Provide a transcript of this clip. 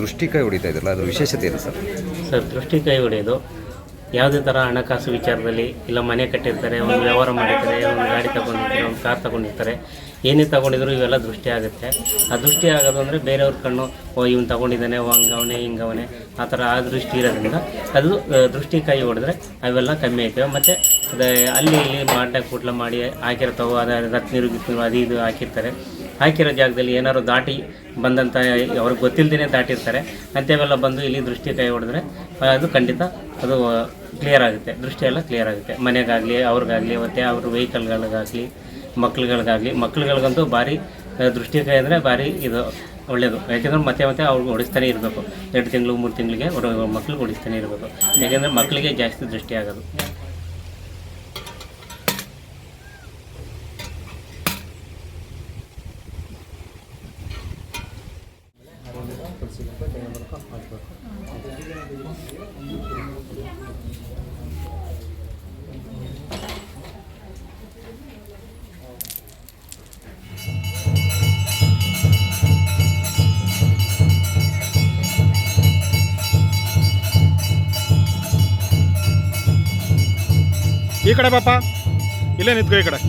ದೃಷ್ಟಿ ಕೈ ಹೊಡಿತಾ ಇದ್ರಲ್ಲ, ಅದ್ರ ವಿಶೇಷತೆ ಏನು ಸರ್? ಸರ್ ದೃಷ್ಟಿಕಾಯಿ ಹೊಡೆಯೋದು, ಯಾವುದೇ ಥರ ಹಣಕಾಸು ವಿಚಾರದಲ್ಲಿ ಇಲ್ಲ ಮನೆ ಕಟ್ಟಿರ್ತಾರೆ, ಒಂದು ವ್ಯವಹಾರ ಮಾಡಿರ್ತಾರೆ, ಒಂದು ಗಾಡಿ ತಗೊಂಡಿರ್ತಾರೆ, ಒಂದು ಕಾರ್ ತಗೊಂಡಿರ್ತಾರೆ, ಏನೇ ತಗೊಂಡಿದ್ರು ಇವೆಲ್ಲ ದೃಷ್ಟಿ ಆಗುತ್ತೆ. ಆ ದೃಷ್ಟಿ ಆಗೋದು ಅಂದರೆ ಬೇರೆಯವ್ರ ಕಣ್ಣು, ಓ, ಇವ್ನು ತಗೊಂಡಿದ್ದಾನೆ, ಓ, ಹಂಗವನೇ, ಹಿಂಗವನೆ, ಆ ಥರ ಆ ದೃಷ್ಟಿ ಇರೋದ್ರಿಂದ ಅದು ದೃಷ್ಟಿಕಾಯಿ ದೃಷ್ಟಿ ಕೈ ಹೊಡೆದ್ರೆ ಅವೆಲ್ಲ ಕಮ್ಮಿ ಆಯ್ತವೆ ಮತ್ತು ಅಲ್ಲಿ ಇಲ್ಲಿ ಮಾಟ ಕೂಟ್ಲ ಮಾಡಿ ಹಾಕಿರ್ತಾವೆ, ಅದು ರತ್ನೀರು ಗಿತ್ನೀರು ಅದು ಇದು ಹಾಕಿರ್ತಾರೆ. ಹಾಕಿರೋ ಜಾಗದಲ್ಲಿ ಏನಾದ್ರು ದಾಟಿ ಬಂದಂಥ ಅವ್ರಿಗೆ ಗೊತ್ತಿಲ್ಲದೇ ದಾಟಿರ್ತಾರೆ. ಅಂಥವೆಲ್ಲ ಬಂದು ಇಲ್ಲಿ ದೃಷ್ಟಿ ಕೈ ಹೊಡೆದ್ರೆ ಅದು ಖಂಡಿತ ಅದು ಕ್ಲಿಯರ್ ಆಗುತ್ತೆ. ದೃಷ್ಟಿ ಎಲ್ಲ ಕ್ಲಿಯರ್ ಆಗುತ್ತೆ. ಮನೆಗಾಗಲಿ, ಅವ್ರಿಗಾಗಲಿ, ಮತ್ತು ಅವ್ರ ವೆಹಿಕಲ್ಗಳಿಗಾಗಲಿ ಮಕ್ಳುಗಳಿಗಾಗಲಿ ಮಕ್ಳುಗಳಿಗಂತೂ ಭಾರಿ ದೃಷ್ಟಿ ಕೈ ಅಂದರೆ ಭಾರಿ ಇದು ಒಳ್ಳೆಯದು ಯಾಕೆಂದರೆ ಮತ್ತೆ ಮತ್ತೆ ಅವ್ರಿಗೆ ಹೊಡಿಸ್ತಾನೆ ಇರಬೇಕು. ಎರಡು ತಿಂಗಳು, ಮೂರು ತಿಂಗಳಿಗೆ ಅವ್ರ ಮಕ್ಳಿಗೆ ಹೊಡಿಸ್ತಾನೆ ಇರಬೇಕು. ಯಾಕೆಂದರೆ ಮಕ್ಕಳಿಗೆ ಜಾಸ್ತಿ ದೃಷ್ಟಿ ಆಗೋದು. ಈ ಕಡೆ ಪಾಪ ಇಲ್ಲೇ ನಿಂತ್ಕೋ ಈ ಕಡೆ